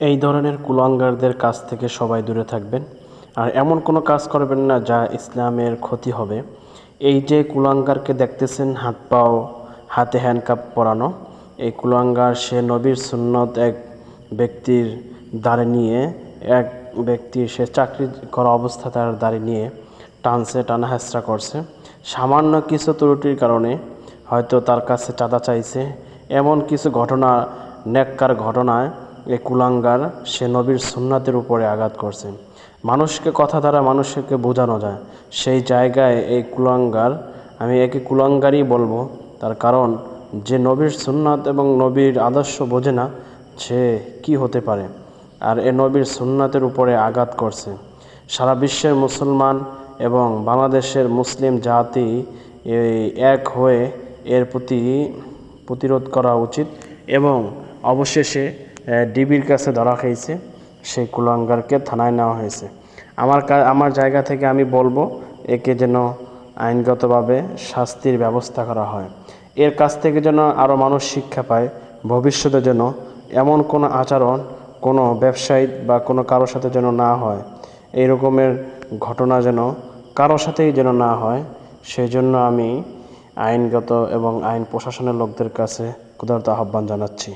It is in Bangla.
এই ধরনের কুলাঙ্গারদের কাছ থেকে সবাই দূরে থাকবেন। আর এমন কোনো কাজ করবেন না যা ইসলামের ক্ষতি হবে। এই যে কুলাঙ্গারকে দেখতেছেন, হাত পাও, হাতে হ্যান্ডকাপ পরানো, এই কুলাঙ্গার সে নবীর সুন্নত এক ব্যক্তির দাঁড়ে নিয়ে, এক ব্যক্তি সে চাকরি করা অবস্থা তার দাঁড়ে নিয়ে টানছে, টানা করছে। সামান্য কিছু ত্রুটির কারণে হয়তো তার কাছে চাঁদা চাইছে। এমন কিছু ঘটনা নেককার ঘটনায় এই কুলাঙ্গার সে নবীর সুন্নাতের উপরে আঘাত করছে। মানুষকে কথা দ্বারা মানুষকে বোঝানো যায়। সেই জায়গায় এই কুলাঙ্গার, আমি একে কুলাঙ্গারই বলব, তার কারণ যে নবীর সুন্নাত এবং নবীর আদর্শ বোঝে না, সে কি হতে পারে? আর এ নবীর সুন্নাতের উপরে আঘাত করছে। সারা বিশ্বের মুসলমান এবং বাংলাদেশের মুসলিম জাতি এই এক হয়ে এর প্রতি প্রতিরোধ করা উচিত এবং অবশেষে ডিবির কাছে ধরা খেয়েছে, সেই কুলাঙ্গারকে থানায় নেওয়া হয়েছে। আমার আমার জায়গা থেকে আমি বলব, একে যেন আইনগতভাবে শাস্তির ব্যবস্থা করা হয়। এর কাছ থেকে যেন আরও মানুষ শিক্ষা পায়, ভবিষ্যতে যেন এমন কোনো আচরণ কোনো ব্যবসায়ী বা কোনো কারোর সাথে যেন না হয়। এই রকমের ঘটনা যেন কারোর সাথেই যেন না হয়, সেই জন্য আমি আইনগত এবং আইন প্রশাসনের লোকদের কাছে ক্ষুধার্ত আহ্বান জানাচ্ছি।